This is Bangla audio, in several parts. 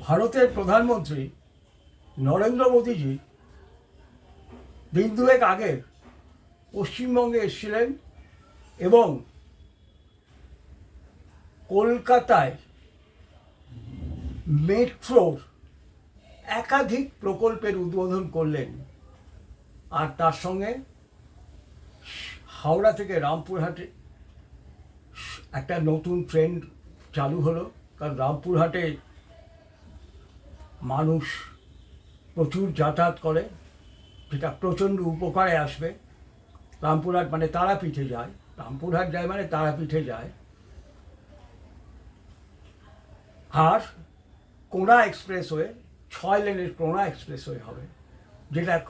ভারতের প্রধানমন্ত্রী নরেন্দ্র মোদীজি দিন দুয়েক আগে পশ্চিমবঙ্গে এসেছিলেন এবং কলকাতায় মেট্রোর একাধিক প্রকল্পের উদ্বোধন করলেন। আর তার সঙ্গে হাওড়া থেকে রামপুরহাটে একটা নতুন ট্রেন চালু হলো। কারণ রামপুরহাটে মানুষ প্রচুর যাতায়াত করে, সেটা প্রচণ্ড উপকারে আসবে। রামপুরহাট মানে তারাপীঠে যায়। রামপুরহাট যায় মানে তারাপীঠে যায়। আর কোনা এক্সপ্রেসওয়ে, ছয় লেনের কোনা এক্সপ্রেসওয়ে হবে, যেটা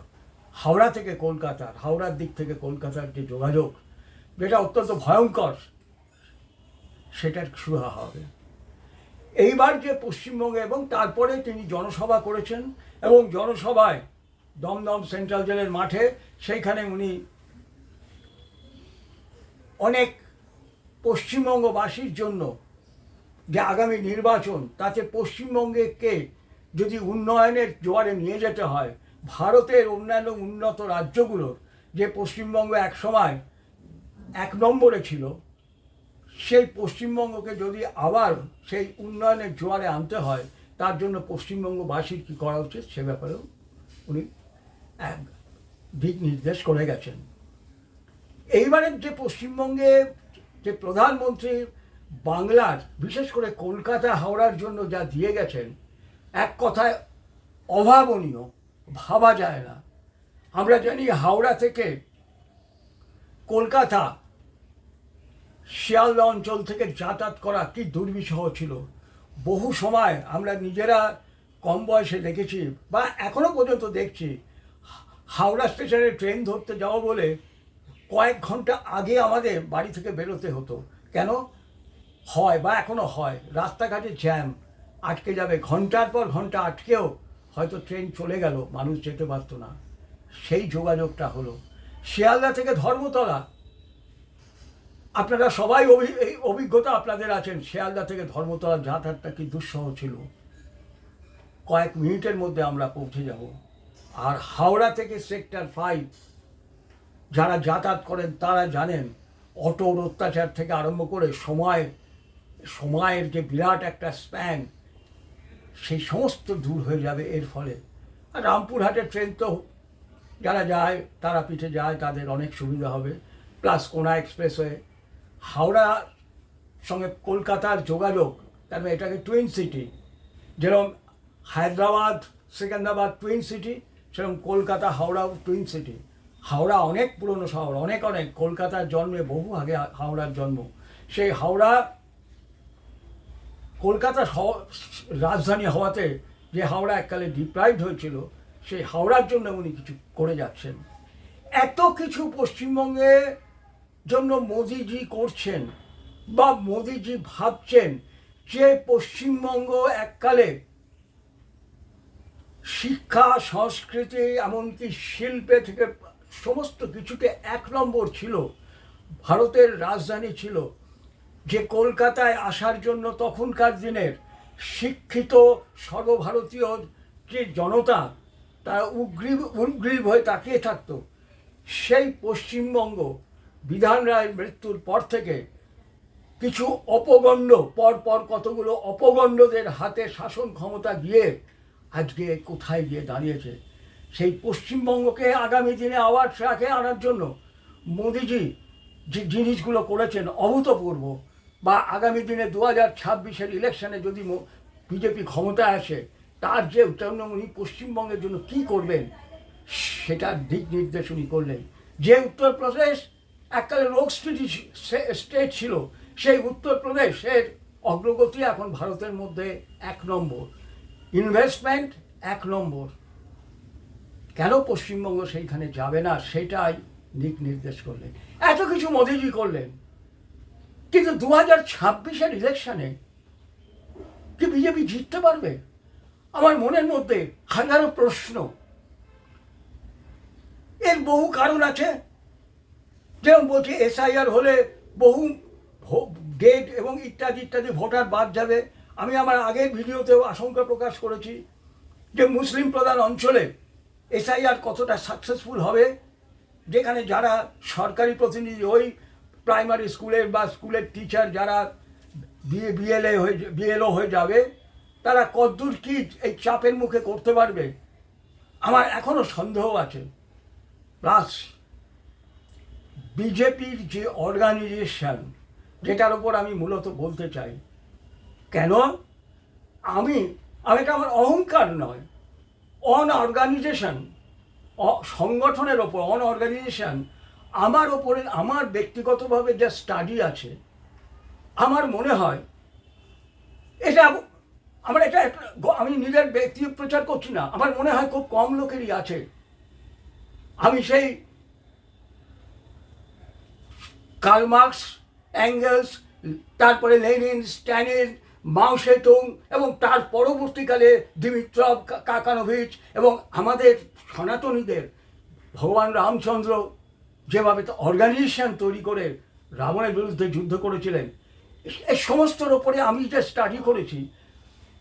হাওড়া থেকে কলকাতার, হাওড়ার দিক থেকে কলকাতার যে যোগাযোগ, যেটা অত্যন্ত ভয়ঙ্কর, সেটার শুরু হবে। এইবার যে পশ্চিমবঙ্গে এবং তারপরে তিনি জনসভা করেছেন এবং জনসভায় দমদম সেন্ট্রাল জেলের মাঠে সেইখানে উনি অনেক পশ্চিমবঙ্গবাসীর জন্য যে আগামী নির্বাচন, তাতে পশ্চিমবঙ্গে কে যদি উন্নয়নের জোয়ারে নিয়ে যেতে হয়, ভারতের অন্যান্য উন্নত রাজ্যগুলোর যে পশ্চিমবঙ্গ একসময় এক নম্বরে ছিল সেই পশ্চিমবঙ্গকে যদি আবার সেই উন্নয়নের জোয়ারে আনতে হয়, তার জন্য পশ্চিমবঙ্গবাসীর কী করা উচিত সে ব্যাপারেও উনি এক দিক নির্দেশ করে গেছেন। এইবারের যে পশ্চিমবঙ্গে যে প্রধানমন্ত্রী বাংলার, বিশেষ করে কলকাতা, হাওড়ার জন্য যা দিয়ে গেছেন, এক কথায় অভাবনীয়, ভাবা যায় না। আমরা জানি হাওড়া থেকে কলকাতা শিয়ালদা অঞ্চল থেকে যাতায়াত করা কি দুর্বিষহ ছিল? বহু সময় আমরা নিজেরা কম বয়সে দেখেছি বা এখনও পর্যন্ত দেখছি, হাওড়া স্টেশনে ট্রেন ধরতে যাওয়া বলে কয়েক ঘণ্টা আগে আমাদের বাড়ি থেকে বেরোতে হতো। কেন? হয় বা এখনও হয়, রাস্তাঘাটে জ্যাম, আটকে যাবে ঘণ্টার পর ঘণ্টা আটকেও হয়তো ট্রেন চলে গেল, মানুষ যেতে পারতো না। সেই যোগাযোগটা হলো। শিয়ালদা থেকে ধর্মতলা আপনারা সবাই এই অভিজ্ঞতা আপনাদের আছেন। শিয়ালদা থেকে ধর্মতলা যাতায়াতটা কি দুঃসহ ছিল? কয়েক মিনিটের মধ্যে আমরা পৌঁছে যাব। আর হাওড়া থেকে সেক্টর ফাইভ যারা যাতায়াত করেন, তারা জানেন অটোর অত্যাচার থেকে আরম্ভ করে সময়, সময়ের যে বিরাট একটা স্প্যান সেই সমস্ত দূর হয়ে যাবে এর ফলে। আর রামপুরহাটের ট্রেন তো যারা যায়, তারা পিঠে যায়, তাদের অনেক সুবিধা হবে। প্লাস কোনা এক্সপ্রেসওয়ে হাওড়া সঙ্গে কলকাতার যোগাযোগ কারণ এটাকে টুইন সিটি যেরকম হায়দ্রাবাদ, সেকেন্দ্রাবাদ টুইন সিটি সেরকম কলকাতা, হাওড়াও টুইন সিটি হাওড়া অনেক পুরনো শহর, অনেক অনেক, কলকাতার জন্মে বহু আগে হাওড়ার জন্ম। সেই হাওড়া কলকাতা রাজধানী হওয়াতে যে হাওড়া এককালে ডিপ্রাইভড হয়েছিল, সেই হাওড়ার জন্য উনি কিছু করে যাচ্ছেন। এত কিছু পশ্চিমবঙ্গে জন্য মোদিজি করছেন বা মোদিজি ভাবছেন যে পশ্চিমবঙ্গ এককালে শিক্ষা, সংস্কৃতি, এমনকি শিল্পে থেকে সমস্ত কিছুতে এক নম্বর ছিল, ভারতের রাজধানী ছিল। যে কলকাতায় আসার জন্য তখনকার দিনের শিক্ষিত সর্বভারতীয় যে জনতা, তারা উগ্রীব উগ্রীব হয়ে তাকিয়ে থাকতো, সেই পশ্চিমবঙ্গ বিধান রায়ের মৃত্যুর পর থেকে কিছু অপগণ্ড, পর পর কতগুলো অপগণ্ডদের হাতে শাসন ক্ষমতা গিয়ে আজকে কোথায় গিয়ে দাঁড়িয়েছে? সেই পশ্চিমবঙ্গকে আগামী দিনে আবার ট্র্যাকে আনার জন্য মোদিজি যে জিনিসগুলো করেছেন অভূতপূর্ব বা আগামী দিনে দু হাজার ছাব্বিশের ইলেকশনে যদি বিজেপি ক্ষমতায় আসে, তার যে জন্য উনি পশ্চিমবঙ্গের জন্য কি করবেন, সেটার দিক নির্দেশ উনি করলেন। যে উত্তরপ্রদেশ এককালে রোগ স্টেট ছিল। সেই উত্তরপ্রদেশের অগ্রগতি এখন ভারতের মধ্যে এক নম্বর। ইনভেস্টমেন্ট এক নম্বর। কেন পশ্চিমবঙ্গ সেইখানে যাবে না সেটাই দিক নির্দেশ করলেন। এত কিছু মোদিজি করলেন। কিন্তু দু হাজার ছাব্বিশের ইলেকশনে কি বিজেপি জিততে পারবে? আমার মনের মধ্যে হাজারো প্রশ্ন। এর বহু কারণ আছে। যেমন বলছি এসআইআর হলে বহু ডেট এবং ইত্যাদি ইত্যাদি, ভোটার বাদ যাবে। আমি আমার আগের ভিডিওতেও আশঙ্কা প্রকাশ করেছি যে মুসলিম প্রধান অঞ্চলে এসআইআর কতটা সাকসেসফুল হবে, যেখানে যারা সরকারি প্রতিনিধি, ওই প্রাইমারি স্কুলের বা স্কুলের টিচার যারা বিএ বিএলএ হয়ে বিএলও হয়ে যাবে, তারা কদ্দূর কি এই চাপের মুখে করতে পারবে? আমার এখনও সন্দেহ আছে। প্লাস বিজেপির যে অর্গানাইজেশন যেটার ওপর আমি মূলত বলতে চাই, কেন? আমি আমি এটা আমার অহংকার নয়। অন অর্গানাইজেশন সংগঠনের ওপর অন অর্গানাইজেশন আমার ওপরে, আমার ব্যক্তিগতভাবে যা স্টাডি আছে, আমার মনে হয়, এটা আমার এটা আমি নিজের ব্যক্তি প্রচার করছি না, আমার মনে হয় খুব কম লোকেরই আছে। আমি সেই কার্ল মার্কস অ্যাঙ্গেলস তারপরে লেনিন স্ট্যানিন মাও সেতুং এবং তার পরবর্তীকালে দিমিত্রভ কা- কাকানোভিচ এবং আমাদের সনাতনীদের ভগবান রামচন্দ্র যেভাবে অর্গানাইজেশন তৈরি করে রাবণের বিরুদ্ধে যুদ্ধ করেছিলেন এই- সমস্তর ওপরে আমি যে স্টাডি করেছি,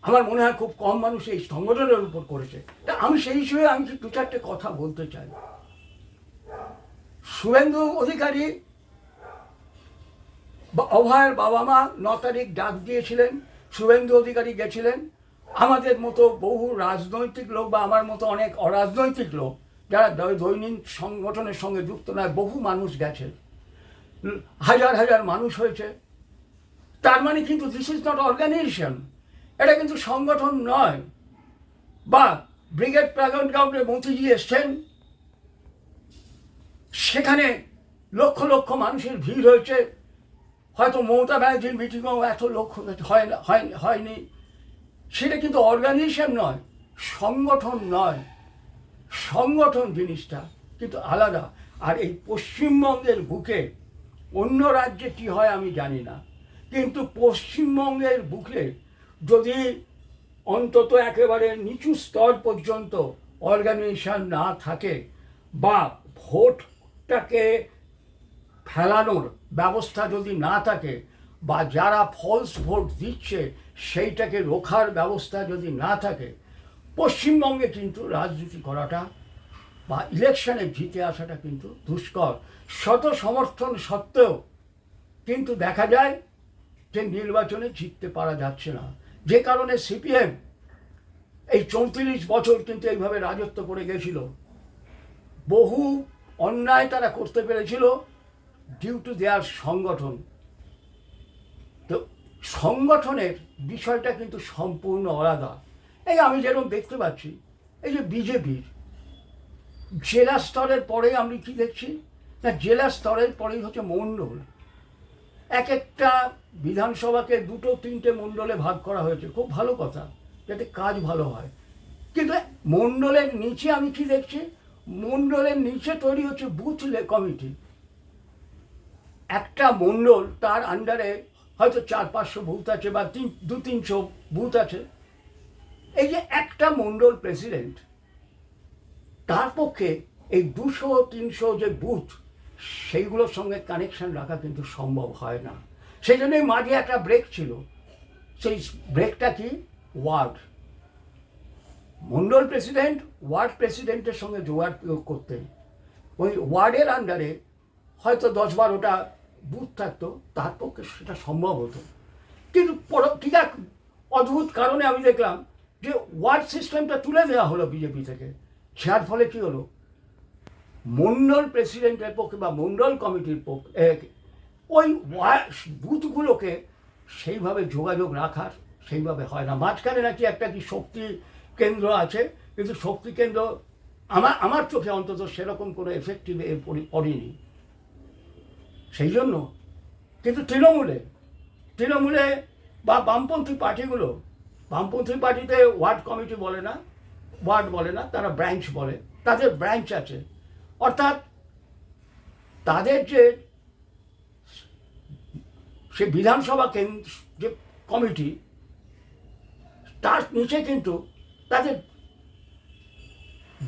আমার মনে হয় খুব কম মানুষ এই সংগঠনের উপর করেছে। তা আমি সেই হিসেবে আমি দু চারটে কথা বলতে চাই। শুভেন্দু অধিকারী অভয়ের বাবা মা ন তারিখ ডাক দিয়েছিলেন, শুভেন্দু অধিকারী গেছিলেন। আমাদের মতো বহু রাজনৈতিক লোক বা আমার মতো অনেক অরাজনৈতিক লোক যারা দৈনিক সংগঠনের সঙ্গে যুক্ত নয়, বহু মানুষ গেছে। হাজার হাজার মানুষ হয়েছে। তার মানে কিন্তু দিস ইজ নট অর্গানাইজেশন এটা কিন্তু সংগঠন নয়। বা ব্রিগেড প্রাগন গ্রাউন্ডে মন্ত্রীজি এসছেন। সেখানে লক্ষ লক্ষ মানুষের ভিড় হয়েছে। হয়তো মমতা ব্যানার্জির মিটিংও এত লোক হয় না, হয়, হয়নি। সেটা কিন্তু অর্গানাইজেশন নয়, সংগঠন নয়। সংগঠন জিনিসটা কিন্তু আলাদা। আর এই পশ্চিমবঙ্গের বুকে অন্য রাজ্যে কি হয় আমি জানি না। কিন্তু পশ্চিমবঙ্গের বুকে যদি অন্তত একেবারে নিচু স্তর পর্যন্ত অর্গানাইজেশন না থাকে, বা ভোটটাকে ফেলানোর ব্যবস্থা যদি না থাকে বা যারা ফলস ভোট দিচ্ছে, সেইটাকে রোখার ব্যবস্থা যদি না থাকে, পশ্চিমবঙ্গে কিন্তু রাজনীতি করাটা বা ইলেকশনে জিতে আসাটা কিন্তু দুষ্কর। শত সমর্থন সত্ত্বেও কিন্তু দেখা যায় যে নির্বাচনে জিততে পারা যাচ্ছে না। যে কারণে সিপিএম এই চৌত্রিশ বছর কিন্তু এইভাবে রাজত্ব করে গেছিল। বহু অন্যায় তারা করতে পেরেছিল। ডিউ টু দেয়ার সংগঠন। তো সংগঠনের বিষয়টা কিন্তু সম্পূর্ণ আলাদা। এই আমি যেরকম দেখতে পাচ্ছি, এই যে বিজেপির জেলা স্তরের পরে আমি কি দেখছি? না, জেলা স্তরের পরেই হচ্ছে মণ্ডল। এক একটা বিধানসভাকে দুটো, তিনটে মণ্ডলে ভাগ করা হয়েছে। খুব ভালো কথা, যাতে কাজ ভালো হয়। কিন্তু মণ্ডলের নিচে আমি কি দেখছি? মণ্ডলের নিচে তৈরি হচ্ছে বুথ কমিটি। একটা মণ্ডল তার আন্ডারে হয়তো চার, পাঁচশো বুথ আছে বা তিন, দু, তিনশো বুথ আছে। এই যে একটা মণ্ডল প্রেসিডেন্ট তার পক্ষে এই দুশো, তিনশো যে বুথ সেইগুলোর সঙ্গে কানেকশন রাখা কিন্তু সম্ভব হয় না। সেই জন্যই মাঝে একটা ব্রেক ছিল। সেই ব্রেকটা কি? ওয়ার্ড মন্ডল প্রেসিডেন্ট ওয়ার্ড প্রেসিডেন্টের সঙ্গে জোগাড় করতেন। ওই ওয়ার্ডের আন্ডারে হয়তো দশ, বারোটা বুথ থাকতো, তার পক্ষে সেটা সম্ভব হতো। কিন্তু ঠিক এক অদ্ভুত কারণে আমি দেখলাম যে ওয়ার্ড সিস্টেমটা তুলে দেওয়া হলো বিজেপি থেকে। যার ফলে কি হলো? মণ্ডল প্রেসিডেন্টের পক্ষে বা মণ্ডল কমিটির পক্ষে ওই বুথগুলোকে সেইভাবে যোগাযোগ রাখার, সেইভাবে হয় না। মাঝখানে নাকি একটা কি শক্তি কেন্দ্র আছে, কিন্তু শক্তি কেন্দ্র আমার আমার চোখে অন্তত সেরকম কোনো এফেক্টিভ পড়েনি। সেই জন্য কিন্তু তৃণমূলে তৃণমূলে বা বামপন্থী পার্টিগুলো, বামপন্থী পার্টিতে ওয়ার্ড কমিটি বলে না, ওয়ার্ড বলে না, তারা ব্রাঞ্চ বলে, তাদের ব্রাঞ্চ আছে। অর্থাৎ তাদের যে সে বিধানসভা কেন্দ্র, যে কমিটি, তার নিচে কিন্তু তাদের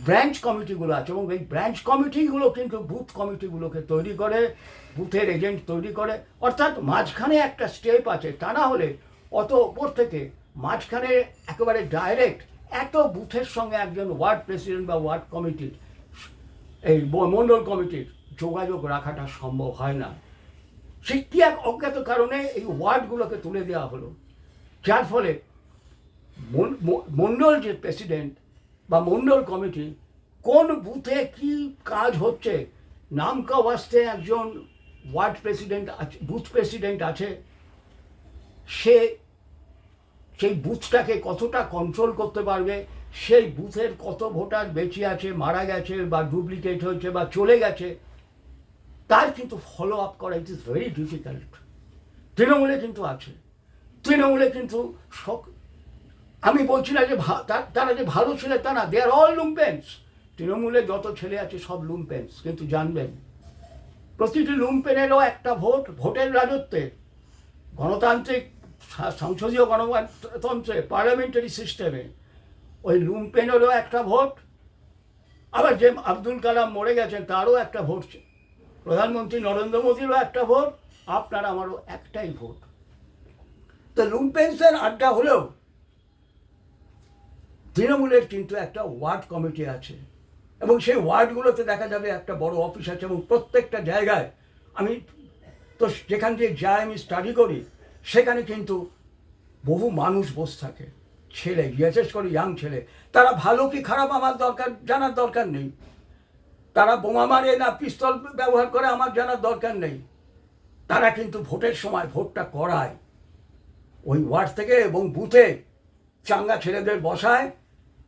ব্রাঞ্চ কমিটিগুলো আছে এবং এই ব্রাঞ্চ কমিটিগুলো কিন্তু বুথ কমিটিগুলোকে তৈরি করে বুথের এজেন্ট তৈরি করে। অর্থাৎ মাঝখানে একটা স্টেপ আছে, তা না হলে অত ওপর থেকে মাঝখানে একেবারে ডাইরেক্ট এত বুথের সঙ্গে একজন ওয়ার্ড প্রেসিডেন্ট বা ওয়ার্ড কমিটির এই মণ্ডল কমিটির যোগাযোগ রাখাটা সম্ভব হয় না। সে এক অজ্ঞাত কারণে এই ওয়ার্ডগুলোকে তুলে দেওয়া হলো? যার ফলে মণ্ডল যে প্রেসিডেন্ট বা মণ্ডল কমিটি কোন বুথে কি কাজ হচ্ছে? নামকা ওয়াস্তে একজন ওয়ার্ড প্রেসিডেন্ট আছে, বুথ প্রেসিডেন্ট আছে, সে, সেই বুথটাকে কতটা কন্ট্রোল করতে পারবে? সেই বুথের কত ভোটার বেঁচে আছে, মারা গেছে, বা ডুপ্লিকেট হয়েছে, বা চলে গেছে? তার কিন্তু ফলো আপ করা ইট ইজ ভেরি ডিফিকাল্ট তৃণমূলে কিন্তু আছে। তৃণমূলে কিন্তু আমি বলছি না যে তারা যে ভালো ছেলে, তা না দে আর অল লুম্পেন্স তৃণমূলে যত ছেলে আছে সব লুম্পেন্স কিন্তু জানবেন, প্রতিটি লুম্পেনেরও একটা ভোট, ভোটের রাজত্বে। গণতান্ত্রিক সংসদীয় গণতন্ত্রে পার্লামেন্টারি সিস্টেমে ওই লুম্পেনেরও একটা ভোট। আবার যে আব্দুল কালাম মরে গেছেন, তারও একটা ভোট প্রধানমন্ত্রী নরেন্দ্র মোদীরও একটা ভোট, আপনার আমারও একটাই ভোট। তো লুম্পেন্সের আড্ডা হলেও তৃণমূলের কিন্তু একটা ওয়ার্ড কমিটি আছে। এবং সেই ওয়ার্ডগুলোতে দেখা যাবে একটা বড় অফিস আছে এবং প্রত্যেকটা জায়গায় আমি তো যেখান দিয়ে যাই, আমি স্টাডি করি, সেখানে কিন্তু বহু মানুষ বসে থাকে। ছেলে, বিশেষ করে ইয়াং ছেলে, তারা ভালো কি খারাপ আমার দরকার জানার দরকার নেই। তারা বোমা মারে না, পিস্তল ব্যবহার করে আমার জানার দরকার নেই। তারা কিন্তু ভোটের সময় ভোটটা করায়। ওই ওয়ার্ড থেকে এবং বুথে চাঙ্গা ছেলেদের বসায়।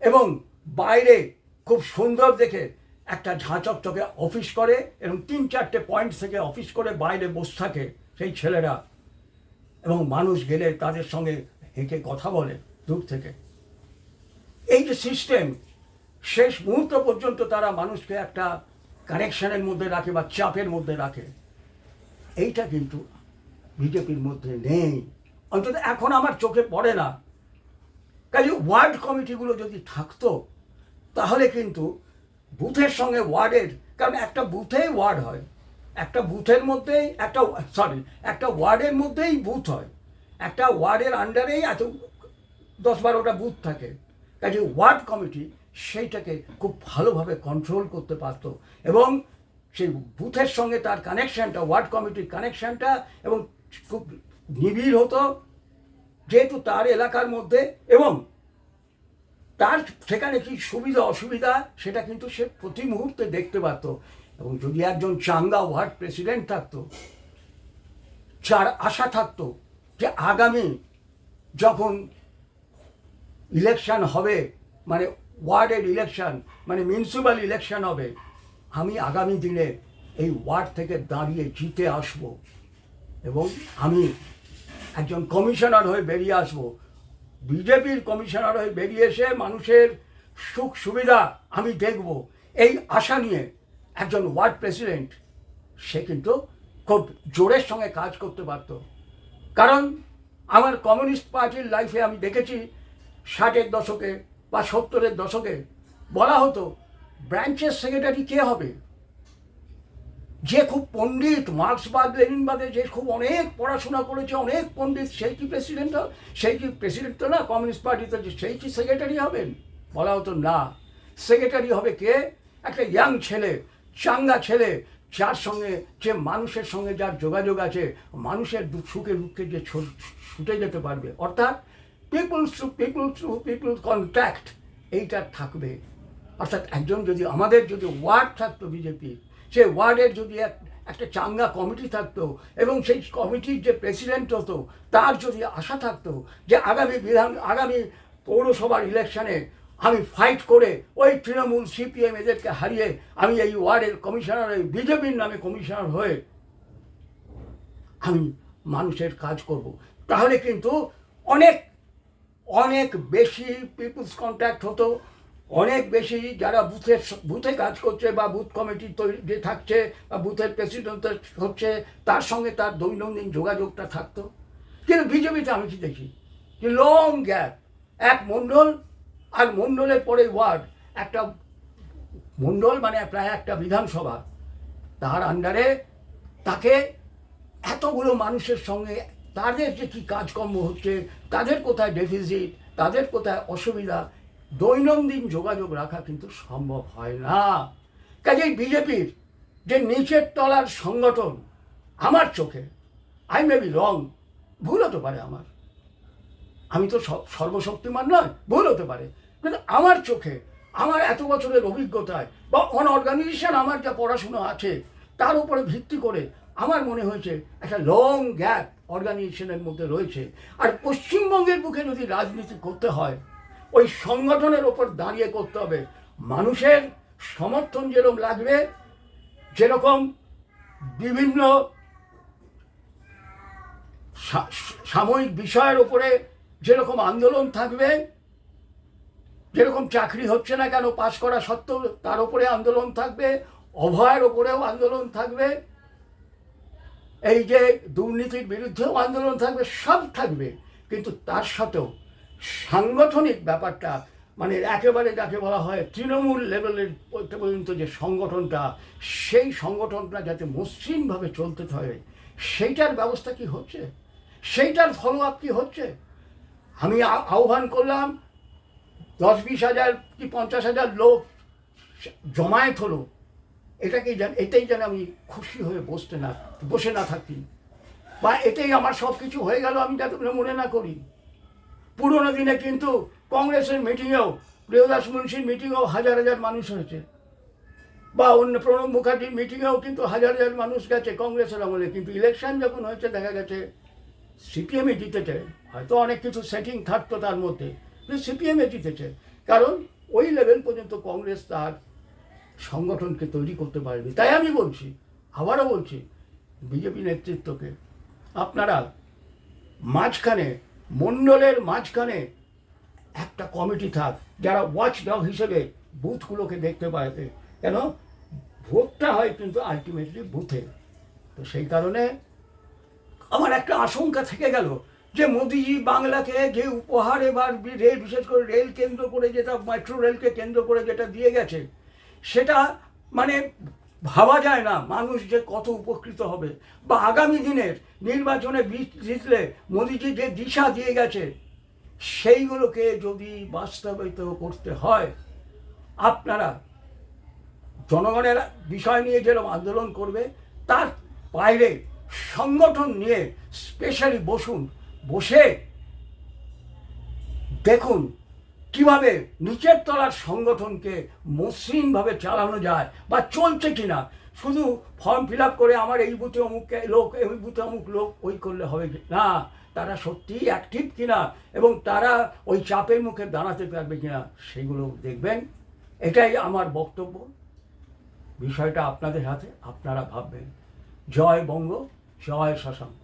এবং বাইরে খুব সুন্দর দেখে একটা ঝাঁচকচকে অফিস করে এবং তিন চারটে পয়েন্ট থেকে অফিস করে বাইরে বসে থাকে সেই ছেলেরা। এবং মানুষ গেলে তাদের সঙ্গে হেঁকে কথা বলে দূর থেকে। এই যে সিস্টেম শেষ মুহূর্ত পর্যন্ত তারা মানুষকে একটা কানেকশনের মধ্যে রাখে বা চাপের মধ্যে রাখে। এইটা কিন্তু বিজেপির মধ্যে নেই। অন্তত এখন আমার চোখে পড়ে না। কাজে ওয়ার্ড কমিটিগুলো যদি থাকতো, তাহলে কিন্তু বুথের সঙ্গে ওয়ার্ডের, কারণ একটা বুথেই ওয়ার্ড হয়, একটা বুথের মধ্যেই একটা সরি একটা ওয়ার্ডের মধ্যেই বুথ হয়, একটা ওয়ার্ডের আন্ডারেই এত দশ বারোটা বুথ থাকে। কাজে ওয়ার্ড কমিটি সেইটাকে খুব ভালোভাবে কন্ট্রোল করতে পারতো এবং সেই বুথের সঙ্গে তার কানেকশানটা ওয়ার্ড কমিটির কানেকশানটা এবং খুব নিবিড় হতো। যেহেতু তার এলাকার মধ্যে এবং তার সেখানে কি সুবিধা, অসুবিধা, সেটা কিন্তু সে প্রতি মুহূর্তে দেখতে পারত। এবং যদি একজন চাঙ্গা ওয়ার্ড প্রেসিডেন্ট থাকতো, যার আশা থাকতো যে আগামী যখন ইলেকশন হবে মানে ওয়ার্ডের ইলেকশন মানে মিউনিসিপ্যাল ইলেকশন হবে, আমি আগামী দিনে এই ওয়ার্ড থেকে দাঁড়িয়ে জিতে আসব। এবং আমি একজন কমিশনার হয়ে বেরিয়ে আসব। বিজেপির কমিশনার হয়ে বেরিয়ে এসে মানুষের সুখ সুবিধা আমি দেখব। এই আশা নিয়ে একজন ওয়ার্ড প্রেসিডেন্ট, সে কিন্তু খুব জোরের সঙ্গে কাজ করতে পারত। কারণ আমার কমিউনিস্ট পার্টির লাইফে আমি দেখেছি, ষাটের দশকে বা সত্তরের দশকে বলা হতো, ব্রাঞ্চের সেক্রেটারি কে হবে? যে খুব পণ্ডিত মার্ক্সবাদ লেনিনবাদে যে খুব অনেক পড়াশোনা করেছে, অনেক পণ্ডিত, সেই কি প্রেসিডেন্ট সেই কি প্রেসিডেন্ট তো না কমিউনিস্ট পার্টিতে সেই কি সেক্রেটারি হবেন? বলা হতো না। সেক্রেটারি হবে কে? একটা ইয়াং ছেলে, চাঙ্গা ছেলে, যার সঙ্গে যে মানুষের সঙ্গে যার যোগাযোগ আছে, মানুষের সুখে দুঃখে যে ছুটে যেতে পারবে। অর্থাৎ peoples to people to people contact এইটা থাকবে। অর্থাৎ একজন যদি আমাদের যদি ওয়ার্ড থাকতো বিজেপি সেই ওয়ার্ডের যদি এক, একটা চাঙ্গা কমিটি থাকতো এবং সেই কমিটির যে প্রেসিডেন্ট হতো, তার যদি আশা থাকতো যে আগামী বিধান, আগামী পৌরসভার ইলেকশনে আমি ফাইট করে ওই তৃণমূল সিপিএম এদেরকে হারিয়ে আমি এই ওয়ার্ডের কমিশনার হয়ে বিজেপির নামে কমিশনার হয়ে আমি মানুষের কাজ করব। তাহলে কিন্তু অনেক অনেক বেশি পিপুলস কন্ট্যাক্ট হতো অনেক বেশি যারা বুথের বুথে কাজ করছে বা বুথ কমিটি যে থাকছে বা বুথের প্রেসিডেন্ট হচ্ছে, তার সঙ্গে তার দৈনন্দিন যোগাযোগটা থাকতো। কিন্তু বিজেপিতে আমি কি দেখি? যে লং গ্যাপ এক মণ্ডল আর মণ্ডলের পরে ওয়ার্ড একটা মণ্ডল মানে প্রায় একটা বিধানসভা, তার আন্ডারে তাকে এতগুলো মানুষের সঙ্গে, তাদের যে কী কাজকর্ম হচ্ছে, তাদের কোথায় ডেফিসিট তাদের কোথায় অসুবিধা দৈনন্দিন যোগাযোগ রাখা কিন্তু সম্ভব হয় না। কাজেই বিজেপির যে নিচের তলার সংগঠন, আমার চোখে আই মে বি রং ভুল হতে পারে আমার। আমি তো সর্বশক্তিমান নয়, ভুল হতে পারে। কিন্তু আমার চোখে, আমার এত বছরের অভিজ্ঞতায় বা অন অর্গানাইজেশন আমার যা পড়াশুনো আছে, তার উপরে ভিত্তি করে আমার মনে হয়েছে একটা লং গ্যাপ অর্গানাইজেশনের মধ্যে রয়েছে। আর পশ্চিমবঙ্গের বুকে যদি রাজনীতি করতে হয় ওই সংগঠনের ওপর দাঁড়িয়ে করতে হবে। মানুষের সমর্থন যেরকম লাগবে, যেরকম বিভিন্ন সাময়িক বিষয়ের ওপরে যেরকম আন্দোলন থাকবে, যেরকম চাকরি হচ্ছে না কেন, পাশ করা সত্ত্বেও তার ওপরে আন্দোলন থাকবে, অভয়ের ওপরেও আন্দোলন থাকবে, এই যে দুর্নীতির বিরুদ্ধেও আন্দোলন থাকবে, সব থাকবে। কিন্তু তার সাথেও সাংগঠনিক ব্যাপারটা মানে একেবারে যাকে বলা হয় তৃণমূল লেভেলের পর্যন্ত যে সংগঠনটা, সেই সংগঠনটা যাতে মসৃণভাবে চলতে থাকে, সেইটার ব্যবস্থা কি হচ্ছে? সেইটার ফলো আপ কি হচ্ছে? আমি আহ্বান করলাম দশ বিশ হাজার কি পঞ্চাশ হাজার লোক জমায়েত হলো। এটাকেই যেন এটাই যেন আমি খুশি হয়ে বসতে না, বসে না থাকি। বা এটাই আমার সব কিছু হয়ে গেল, আমি যাতে মনে না করি। পুরোনো দিনে কিন্তু কংগ্রেসের মিটিংয়েও প্রিয়দাস মুন্সির মিটিংয়েও হাজার হাজার মানুষ হয়েছে। বা অন্য প্রণব মুখার্জির মিটিংয়েও কিন্তু হাজার হাজার মানুষ গেছে কংগ্রেসের আমলে। কিন্তু ইলেকশন যখন হয়েছে, দেখা গেছে সিপিএমে জিতেছে। হয়তো অনেক কিছু সেটিং থাকতো তার মধ্যে, কিন্তু সিপিএমে জিতেছে। কারণ ওই লেভেল পর্যন্ত কংগ্রেস তার সংগঠনকে তৈরি করতে পারেনি। তাই আমি বলছি, আবারও বলছি, বিজেপি নেতৃত্বকে, আপনারা মাঝখানে মণ্ডলের মাঝখানে একটা কমিটি থাক, যারা ওয়াচ ডগ হিসেবে বুথগুলোকে দেখতে পাবে কেন? ভোটটা হয় কিন্তু আলটিমেটলি বুথে। তো সেই কারণে আমার একটা আশঙ্কা থেকে গেল যে মোদিজি বাংলাকে যে উপহার এবার রেল, বিশেষ করে রেল কেন্দ্র করে যেটা মেট্রো রেলকে কেন্দ্র করে যেটা দিয়ে গেছে, সেটা মানে ভাবা যায় না মানুষ যে কত উপকৃত হবে। বা আগামী দিনের নির্বাচনে জিতলে মোদিজি যে দিশা দিয়ে গেছে, সেইগুলোকে যদি বাস্তবায়িত করতে হয়, আপনারা জনগণের বিষয় নিয়ে যেরকম আন্দোলন করবে, তার বাইরে সংগঠন নিয়ে স্পেশালি বসুন, বসে দেখুন কীভাবে নিচের তলার সংগঠনকে মসৃণভাবে চালানো যায় বা চলছে কিনা? শুধু ফর্ম ফিল আপ করে আমার এই বুথে অমুক লোক ওই বুথে অমুক লোক, ওই করলে হবে না, তারা সত্যিই অ্যাক্টিভ কিনা এবং তারা ওই চাপের মুখে দাঁড়াতে পারবে কিনা সেগুলো দেখবেন। এটাই আমার বক্তব্য। বিষয়টা আপনাদের হাতে, আপনারা ভাববেন। জয় বঙ্গ, জয় শশাঙ্ক।